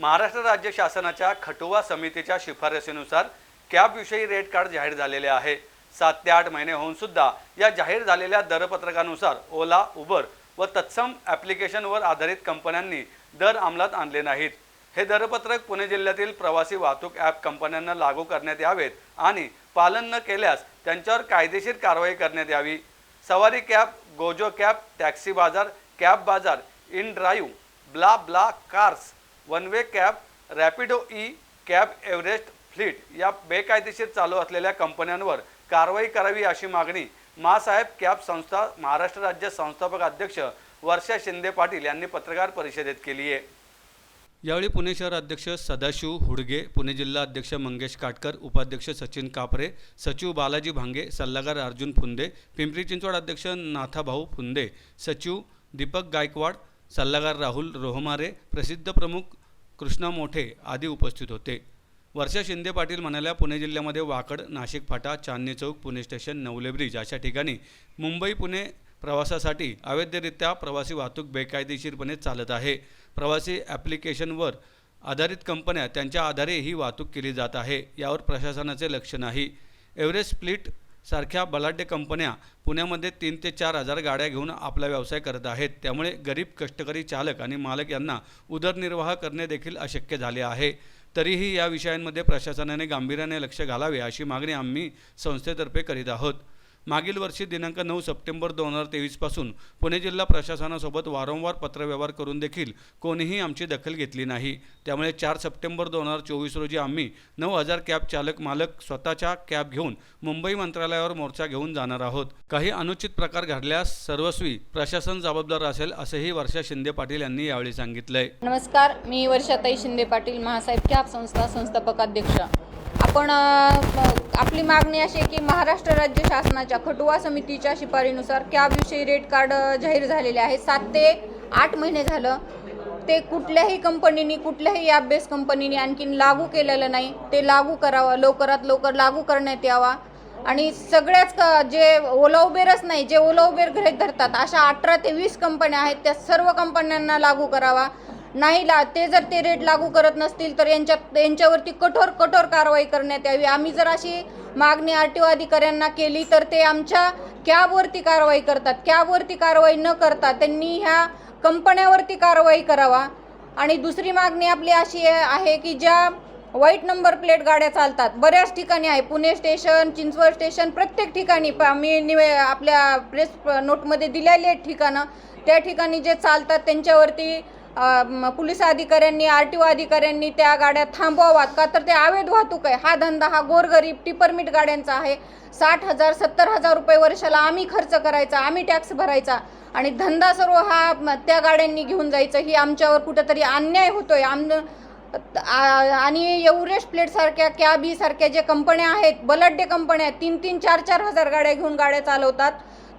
महाराष्ट्र राज्य शासनाच्या खटुवा समितीच्या शिफारसीनुसार कॅबविषयी रेट कार्ड जाहीर झालेले आहे. सात ते आठ महिने होऊन सुद्धा या जाहीर झालेल्या दरपत्रकानुसार ओला उबर व तत्सम ॲप्लिकेशनवर आधारित कंपन्यांनी दर अंमलात आणले नाहीत. हे दरपत्रक पुणे जिल्ह्यातील प्रवासी वाहतूक ॲप कंपन्यांना लागू करण्यात यावेत आणि पालन न केल्यास त्यांच्यावर कायदेशीर कारवाई करण्यात यावी. Savaari cab Gozo cab taxi Bazaar cab Bazaar InDrive bla bla cars one way cab Rapido e cab Everest fleet या बेकायदेशीर चालू असलेल्या कंपन्यांवर कारवाई करावी अशी मागणी मासाहेब कॅब संस्था महाराष्ट्र राज्य संस्थापक अध्यक्ष वर्षा शिंदे पाटील यांनी पत्रकार परिषदेत केली आहे. यावेळी पुणे शहर अध्यक्ष सदाशिव हुडगे पुणे जिल्हा अध्यक्ष मंगेश काटकर उपाध्यक्ष सचिन कापरे सचिव बालाजी भांगे सल्लागार अर्जुन फुंदे पिंपरी चिंचवड अध्यक्ष नाथाभाऊ फुंदे सचिव दीपक गायकवाड सल्लागार राहुल रोहमारे प्रसिद्ध प्रमुख कृष्णा मोठे आदी उपस्थित होते. वर्षा शिंदे पाटील म्हणाल्या पुणे जिल्ह्यामध्ये वाकड नाशिक फाटा चांदणी चौक पुणे स्टेशन नवले ब्रिज अशा ठिकाणी मुंबई पुणे प्रवासासाठी अवैधरित्या प्रवासी वाहतूक बेकायदेशीरपणे चालत आहे. प्रवासी ॲप्लिकेशनवर आधारित कंपन्या त्यांच्या आधारे ही वाहतूक केली जात आहे. यावर प्रशासनाचे लक्ष नाही. एव्हरेस्ट स्प्लिट सारख्या बलाढ्य कंपन्या पुण्यामध्ये तीन ते चार हजार गाड्या घेऊन आपला व्यवसाय करत आहेत. त्यामुळे गरीब कष्टकरी चालक आणि मालक यांना उदरनिर्वाह करणे देखील अशक्य झाले आहे. तरीही या विषयांमध्ये प्रशासनाने गांभीर्याने लक्ष घालावे अशी मागणी आम्ही संस्थेतर्फे करीत आहोत. मागील वर्षी दिनांक नऊ सप्टेंबर दोन हजार तेवीसपासून पुणे जिल्हा प्रशासनासोबत वारंवार पत्रव्यवहार करून देखील कोणीही आमची दखल घेतली नाही. त्यामुळे चार सप्टेंबर दोन हजार चोवीस रोजी आम्ही नऊ हजार कॅब चालक मालक स्वतःच्या कॅब घेऊन मुंबई मंत्रालयावर मोर्चा घेऊन जाणार आहोत. काही अनुचित प्रकार घडल्यास सर्वस्वी प्रशासन जबाबदार असेल असेही वर्षा शिंदे पाटील यांनी यावेळी सांगितलंय. नमस्कार मी वर्षाताई शिंदे पाटील महासाहेब कॅब संस्था संस्थापक अध्यक्ष. आपण आपली मागणी अशी आहे की महाराष्ट्र राज्य शासनाच्या खटुआ समितीच्या शिफारीनुसार कॅबविषयी रेट कार्ड जाहीर झालेले आहे. सात ते आठ महिने झालं. ते कुठल्याही कंपनीनी कुठल्याही अभ्यास कंपनीने आणखीन लागू केलेलं नाही. ते लागू करावं लवकरात लवकर लागू करण्यात यावा. आणि सगळ्याच क जे ओला उबेरच नाही जे ओला उबेर गृहित धरतात अशा अठरा ते वीस कंपन्या आहेत त्या सर्व कंपन्यांना लागू करावा. नाही ला ते जर ते रेट लागू करत नसतील तर यांच्यात यांच्यावरती कठोर कठोर कारवाई करण्यात यावी. आम्ही जर अशी मागणी आर टी ओ अधिकाऱ्यांना केली तर ते आमच्या कॅबवरती कारवाई करतात. कॅबवरती कारवाई न करता त्यांनी ह्या कंपन्यावरती कारवाई करावा. आणि दुसरी मागणी आपली अशी आहे की ज्या वाईट नंबर प्लेट गाड्या चालतात बऱ्याच ठिकाणी आहे. पुणे स्टेशन चिंचवड स्टेशन प्रत्येक ठिकाणी प- मी निवे आपल्या प्रेस नोटमध्ये दिलेली आहेत ठिकाणं. त्या ठिकाणी जे चालतात त्यांच्यावरती पोलीस अधिकाऱ्यांनी आर टी ओ अधिकाऱ्यांनी त्या गाड्या थांबवाव्यात का? तर ते अवैध वाहतूक आहे. हा धंदा हा गोरगरीब टिपरमीट गाड्यांचा आहे. साठ हजार सत्तर हजार रुपये वर्षाला आम्ही खर्च करायचा आम्ही टॅक्स भरायचा आणि धंदा सर्व हा त्या गाड्यांनी घेऊन जायचं. ही आमच्यावर कुठंतरी अन्याय होतोय. आम आणि एव्हरेस्ट प्लेटसारख्या कॅबीसारख्या कॅबी सारख्या ज्या कंपन्या आहेत बलाढ्य कंपन्या आहेत तीन तीन चार चार हजार गाड्या घेऊन गाड्या चालवतात.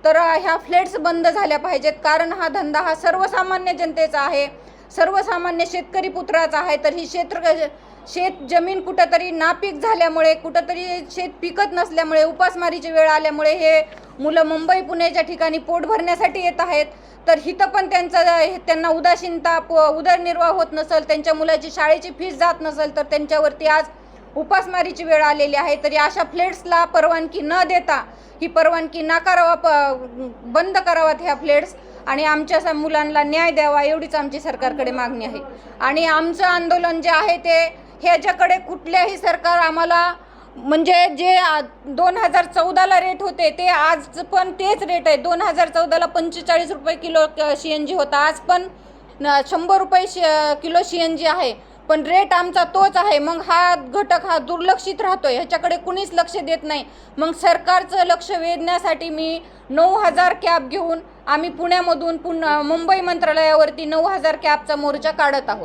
तर ह्या फ्लेट्स बंद झाल्या पाहिजेत. कारण हा धंदा हा सर्वसामान्य जनतेचा आहे. सर्वसामान्य शेतकरी पुत्राचा आहे. तर ही क्षेत्र शेत जमीन कुठंतरी नापीक झाल्यामुळे कुठंतरी शेत पिकत नसल्यामुळे उपासमारीची वेळ आल्यामुळे हे मुलं मुंबई पुण्याच्या ठिकाणी पोट भरण्यासाठी येत आहेत. तर हिथं पण त्यांचं हे- त्यांना उदासीनता प- उदरनिर्वाह होत नसेल त्यांच्या मुलाची शाळेची फीस जात नसेल तर त्यांच्यावरती आज उपासमारीची वेळ आलेली आहे तरी अशा फ्लेट्सला परवानगी न देता ही परवानगी नाकारावा प बंद करावात ह्या फ्लेट्स. आणि आमच्या मुलांना न्याय द्यावा एवढीच आमची सरकारकडे मागणी आहे. आणि आमचं आंदोलन जे आहे ते ह्याच्याकडे कुठल्याही सरकार आम्हाला म्हणजे जे दोन हजार चौदाला रेट होते ते आज पण तेच रेट आहे. दोन हजार चौदाला पंचेचाळीस रुपये किलो सी एन जी होता आज पण शंभर रुपये शि किलो सी एन जी आहे. पण रेट आमचा तोच आहे. मग हा घटक हा दुर्लक्षित राहतोय. ह्याच्याकडे कुणीच लक्ष देत नाही. मग सरकारचं लक्ष वेधण्यासाठी मी नऊ हजार कॅब घेऊन आम्ही पुण्यामधून पुन्हा मुंबई मंत्रालयावरती नऊ हजार कॅबचा मोर्चा काढत आहोत.